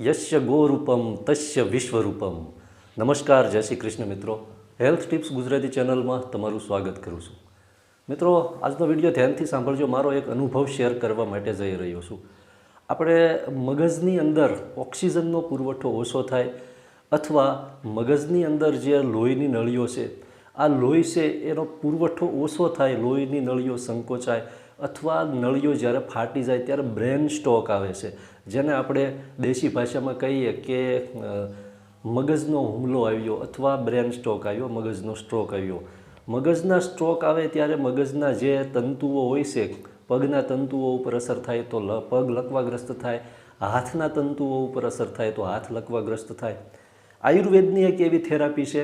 યશ્ય ગોરૂપમ તસ્ય વિશ્વરૂપમ. નમસ્કાર, જય શ્રી કૃષ્ણ મિત્રો. હેલ્થ ટિપ્સ ગુજરાતી ચેનલમાં તમારું સ્વાગત કરું છું. મિત્રો, આજનો વીડિયો ધ્યાનથી સાંભળજો. મારો એક અનુભવ શેર કરવા માટે જઈ રહ્યો છું. આપણે મગજની અંદર ઓક્સિજનનો પુરવઠો ઓછો થાય અથવા મગજની અંદર જે લોહીની નળીઓ છે, આ લોહી છે, એનો પુરવઠો ઓછો થાય, લોહીની નળીઓ સંકોચાય અથવા નળીઓ જ્યારે ફાટી જાય, ત્યારે બ્રેન સ્ટોક આવે છે. જેને આપણે દેશી ભાષામાં કહીએ કે મગજનો હુમલો આવ્યો અથવા બ્રેન સ્ટ્રોક આવ્યો, મગજનો સ્ટ્રોક આવ્યો. મગજના સ્ટ્રોક આવે ત્યારે મગજના જે તંતુઓ હોય છે, પગના તંતુઓ ઉપર અસર થાય તો પગ લકવાગ્રસ્ત થાય, હાથના તંતુઓ ઉપર અસર થાય તો હાથ લકવાગ્રસ્ત થાય. આયુર્વેદની એક એવી થેરાપી છે,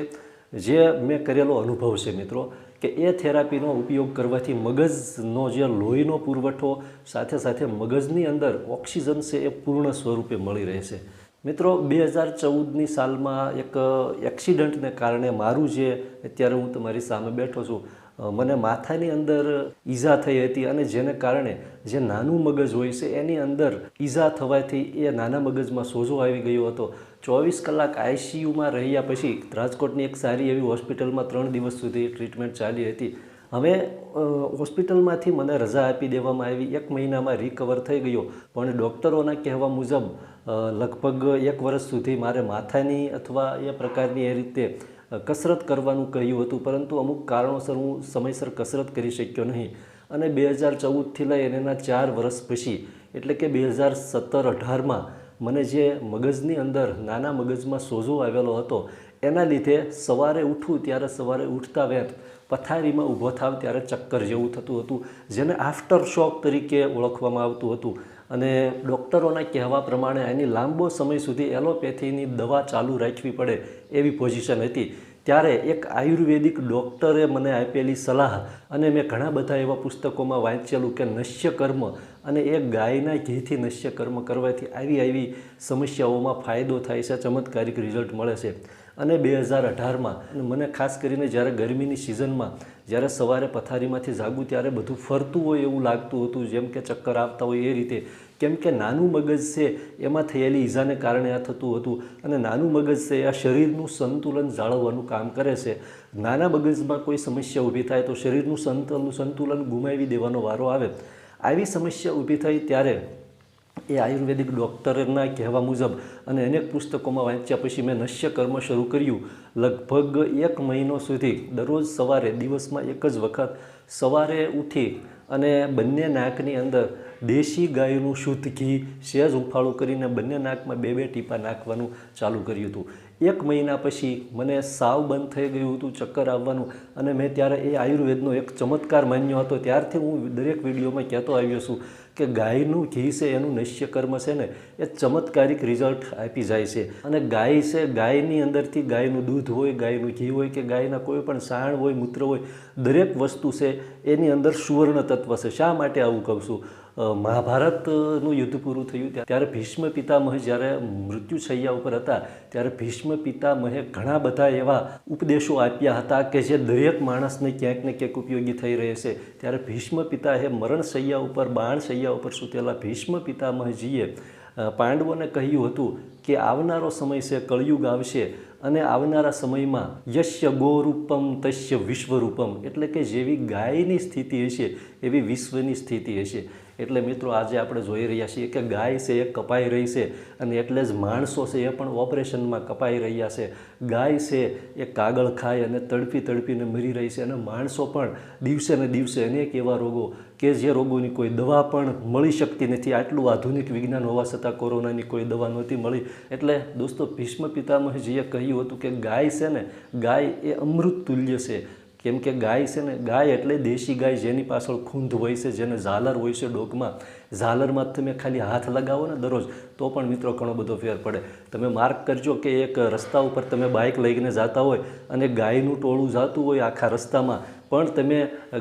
જે મેં કરેલો અનુભવ છે મિત્રો. કે એ થેરાપીનો ઉપયોગ કરવાથી મગજનો જે લોહીનો પુરવઠો સાથે સાથે મગજની અંદર ઓક્સિજન છે એ પૂર્ણ સ્વરૂપે મળી રહે છે મિત્રો, બે હજાર ચૌદની સાલમાં એક એક્સિડન્ટને કારણે મારું જે, અત્યારે હું તમારી સામે બેઠો છું મને માથાની અંદર ઈજા થઈ હતી અને જેને કારણે જે નાનું મગજ હોય છે, એની અંદર ઈજા થવાથી એ નાના મગજમાં સોજો આવી ગયો હતો. ચોવીસ કલાક આઈસીયુમાં રહ્યા પછી રાજકોટની એક સારી એવી હોસ્પિટલમાં ત્રણ દિવસ સુધી ટ્રીટમેન્ટ ચાલી હતી. હવે હોસ્પિટલમાંથી મને રજા આપી દેવામાં આવી. એક મહિનામાં રિકવર થઈ ગયો. પણ ડૉક્ટરોના કહેવા મુજબ લગભગ એક વર્ષ સુધી મારે માથાની અથવા એ પ્રકારની એ રીતે કસરત કરવાનું કહ્યું હતું, પરંતુ અમુક કારણોસર હું સમયસર કસરત કરી શક્યો નહીં. અને બે હજાર ચૌદથી લઈ અને એના ચાર વર્ષ પછી, એટલે કે બે હજાર સત્તર અઢારમાં, મને જે મગજની અંદર નાના મગજમાં સોજો આવેલો હતો, એના લીધે સવારે ઉઠું ત્યારે સવારે ઉઠતા વેત પથારીમાં ઊભો થાવ ત્યારે ચક્કર જેવું થતું હતું, જેને આફ્ટર શોક તરીકે ઓળખવામાં આવતું હતું. અને ડૉક્ટરોના કહેવા પ્રમાણે એની લાંબો સમય સુધી એલોપેથીની દવા ચાલુ રાખવી પડે એવી પોઝિશન હતી. ત્યારે એક આયુર્વેદિક ડૉક્ટરે મને આપેલી સલાહ અને મેં ઘણા બધા એવા પુસ્તકોમાં વાંચેલું કે નશ્ય કર્મ અને એ ગાયના ઘીથી નશ્ય કર્મ કરવાથી આવી આવી સમસ્યાઓમાં ફાયદો થાય છે, ચમત્કારિક રિઝલ્ટ મળે છે. અને બે હજાર અઢારમાં મને ખાસ કરીને જ્યારે ગરમીની સિઝનમાં, જ્યારે સવારે પથારીમાંથી જાગું ત્યારે બધું ફરતું હોય એવું લાગતું હતું, જેમ કે ચક્કર આવતા હોય એ રીતે. કેમ કે નાનું મગજ છે, એમાં થયેલી ઈજાને કારણે આ થતું હતું. અને નાનું મગજ છે, આ શરીરનું સંતુલન જાળવવાનું કામ કરે છે. નાના મગજમાં કોઈ સમસ્યા ઊભી થાય તો શરીરનું સંતુલન સંતુલન ગુમાવી દેવાનો વારો આવે. આવી સમસ્યા ઊભી થઈ ત્યારે એ આયુર્વેદિક ડૉક્ટરના કહેવા મુજબ અને અનેક પુસ્તકોમાં વાંચ્યા પછી મેં નશ્યકર્મ શરૂ કર્યું. લગભગ એક મહિનો સુધી, દરરોજ સવારે, દિવસમાં એક જ વખત સવારે ઉઠી અને બંને નાકની અંદર દેશી ગાયનું શુદ્ધ ઘી સહેજ હુંફાળું કરીને બંને નાકમાં બે બે ટીપા નાખવાનું ચાલુ કર્યું હતું. એક મહિના પછી મને સાવ બંધ થઈ ગયું હતું ચક્કર આવવાનું અને મેં ત્યારે એ આયુર્વેદનો એક ચમત્કાર માન્યો હતો. ત્યારથી હું દરેક વિડીયોમાં કહેતો આવ્યો છું કે ગાયનું ઘી છે, એનું નશ્ય કર્મ છે ને, એ ચમત્કારિક રિઝલ્ટ આપી જાય છે. અને ગાય છે, ગાયની અંદરથી ગાયનું દૂધ હોય, ગાયનું ઘી હોય કે ગાયના કોઈ પણ સાણ હોય, મૂત્ર હોય, દરેક વસ્તુ છે, એની અંદર સુવર્ણ તત્વ છે. શા માટે આવું કહું છું? મહાભારતનું યુદ્ધ પૂરું થયું ત્યાં- ત્યારે ભીષ્મ પિતામહ જ્યારે મૃત્યુ છૈયા ઉપર હતા, ત્યારે ભીષ્મ પિતામહે ઘણા બધા એવા ઉપદેશો આપ્યા હતા કે જે દરેક માણસને ક્યાંક ને ક્યાંક ઉપયોગી થઈ રહે છે ત્યારે ભીષ્મ પિતાએ મરણ શૈયા ઉપર, બાણ શૈયા ઉપર સૂતેલા ભીષ્મ પિતામહજીએ પાંડવોને કહ્યું હતું કે આવનારો સમય છે, કળયુગ આવશે અને આવનારા સમયમાં યશ્ય ગોરૂપમ તસ્ય વિશ્વરૂપમ. એટલે કે જેવી ગાયની સ્થિતિ હશે, એવી વિશ્વની સ્થિતિ હશે. એટલે મિત્રો આજે આપણે જોઈ રહ્યા છીએ કે ગાય છે એ કપાઈ રહી છે અને એટલે જ માણસો છે એ પણ ઓપરેશનમાં કપાઈ રહ્યા છે. ગાય છે એ કાગળ ખાય અને તડપી તડપીને મરી રહી છે અને માણસો પણ દિવસે ને દિવસે અનેક એવા રોગો કે જે રોગોની કોઈ દવા પણ મળી શકતી નથી. આટલું આધુનિક વિજ્ઞાન હોવા છતાં કોરોનાની કોઈ દવા નહોતી મળી. એટલે દોસ્તો ભીષ્મ પિતામહજીએ કહ્યું હતું કે ગાય છે ને ગાય એ અમૃત તુલ્ય છે. કેમ કે ગાય છે ને, ગાય એટલે દેશી ગાય જેની પાછળ ખૂંધ હોય છે, જેને ઝાલર હોય છે ડોકમાં. ઝાલરમાં તમે ખાલી હાથ લગાવો ને દરરોજ, તો પણ મિત્રો ઘણો બધો ફેર પડે. તમે માર્ક કરજો કે એક રસ્તા ઉપર તમે બાઇક લઈને જતા હોય અને ગાયનું ટોળું જતું હોય આખા રસ્તામાં પણ તમે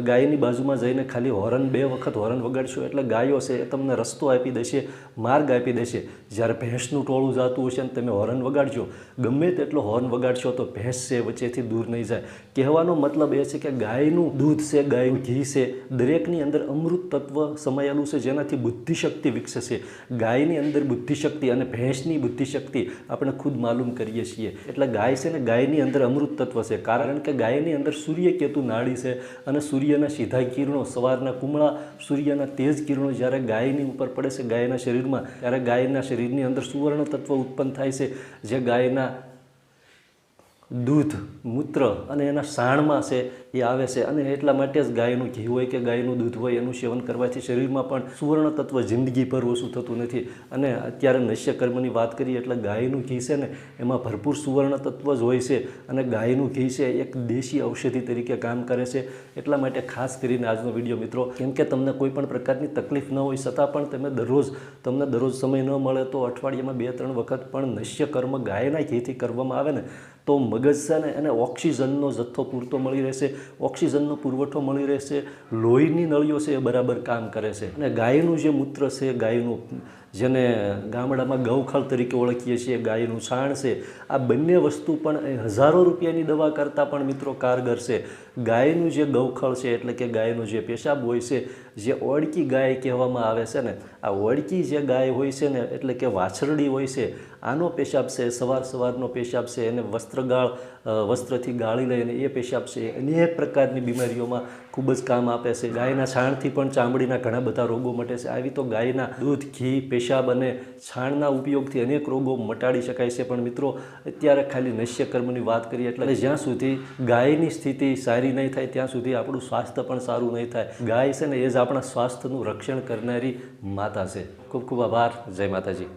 ગાયની બાજુમાં જઈને ખાલી હોરન બે વખત હોરન વગાડશો એટલે ગાયો છે એ તમને રસ્તો આપી દેશે, માર્ગ આપી દેશે. જ્યારે ભેંસનું ટોળું જાતું હશે ને તમે હોરન વગાડજો. ગમે તેટલો હોર્ન વગાડશો તો ભેંસ છે વચ્ચેથી દૂર નહીં જાય. કહેવાનો મતલબ એ છે કે ગાયનું દૂધ છે, ગાયનું ઘી છે, દરેકની અંદર અમૃત તત્વ સમાયેલું છે, જેનાથી બુદ્ધિશક્તિ વિકસશે ગાયની અંદર બુદ્ધિશક્તિ અને ભેંસની બુદ્ધિશક્તિ આપણે ખુદ માલુમ કરીએ છીએ. એટલે ગાય છે ને ગાયની અંદર અમૃત તત્વ છે. કારણ કે ગાયની અંદર સૂર્યકેતુ નાડી છે અને સૂર્યના સીધા કિરણો, સવારના કુમળા સૂર્યના તેજ કિરણો જ્યારે ગાયની ઉપર પડે છે ગાયના શરીરમાં, ત્યારે ગાયના શરીરની અંદર સુવર્ણ તત્વ ઉત્પન્ન થાય છે. જે ગાયના દૂધ, મૂત્ર અને એના સાણમાં છે એ આવે છે. અને એટલા માટે જ ગાયનું ઘી હોય કે ગાયનું દૂધ હોય એનું સેવન કરવાથી શરીરમાં પણ સુવર્ણ તત્વ જિંદગીભર ઓછું થતું નથી. અને અત્યારે નશ્ય કર્મની વાત કરીએ એટલે ગાયનું ઘી છે ને, એમાં ભરપૂર સુવર્ણ તત્વ જ હોય છે. અને ગાયનું ઘી છે એક દેશી ઔષધિ તરીકે કામ કરે છે. એટલા માટે ખાસ કરીને આજનો વીડિયો મિત્રો, કેમ કે તમને કોઈ પણ પ્રકારની તકલીફ ન હોય, છતાં પણ તમે દરરોજ, તમને દરરોજ સમય ન મળે તો અઠવાડિયામાં બે ત્રણ વખત પણ નશ્ય કર્મ ગાયના ઘીથી કરવામાં આવે ને. તો મગજ છે ને એને ઓક્સિજનનો જથ્થો પૂરતો મળી રહેશે ઓક્સિજનનો પુરવઠો મળી રહેશે લોહીની નળીઓ છે એ બરાબર કામ કરે છે અને ગાયનું જે મૂત્ર છે ગાયનું જેને ગામડામાં ગૌખળ તરીકે ઓળખીએ છીએ ગાયનું છાણ છે આ બંને વસ્તુ પણ હજારો રૂપિયાની દવા કરતાં પણ મિત્રો કારગર છે. ગાયનું જે ગૌખળ છે, એટલે કે ગાયનું જે પેશાબ હોય છે, જે ઓળકી ગાય કહેવામાં આવે છે ને, આ ઓળકી જે ગાય હોય છે ને, એટલે કે વાછરડી હોય છે આનો પેશાબ છે, સવાર સવારનો પેશાબ છે એને વસ્ત્રગાળ વસ્ત્રથી ગાળી લઈને એ પેશાબ છે. અનેક પ્રકારની બીમારીઓમાં ખૂબ જ કામ આપે છે. ગાયના છાણથી પણ ચામડીના ઘણા બધા રોગો મટે છે. આવી તો ગાયના દૂધ, ઘી, પેશાબ અને છાણના ઉપયોગથી અનેક રોગો મટાડી શકાય છે. પણ મિત્રો, અત્યારે ખાલી નશ્ય કર્મની વાત કરીએ એટલે જ્યાં સુધી ગાયની સ્થિતિ સારી નહીં થાય, ત્યાં સુધી આપણું સ્વાસ્થ્ય પણ સારું નહીં થાય. ગાય છે ને, એ જ આપણા સ્વાસ્થ્યનું રક્ષણ કરનારી માતા છે. ખૂબ ખૂબ આભાર. જય માતાજી.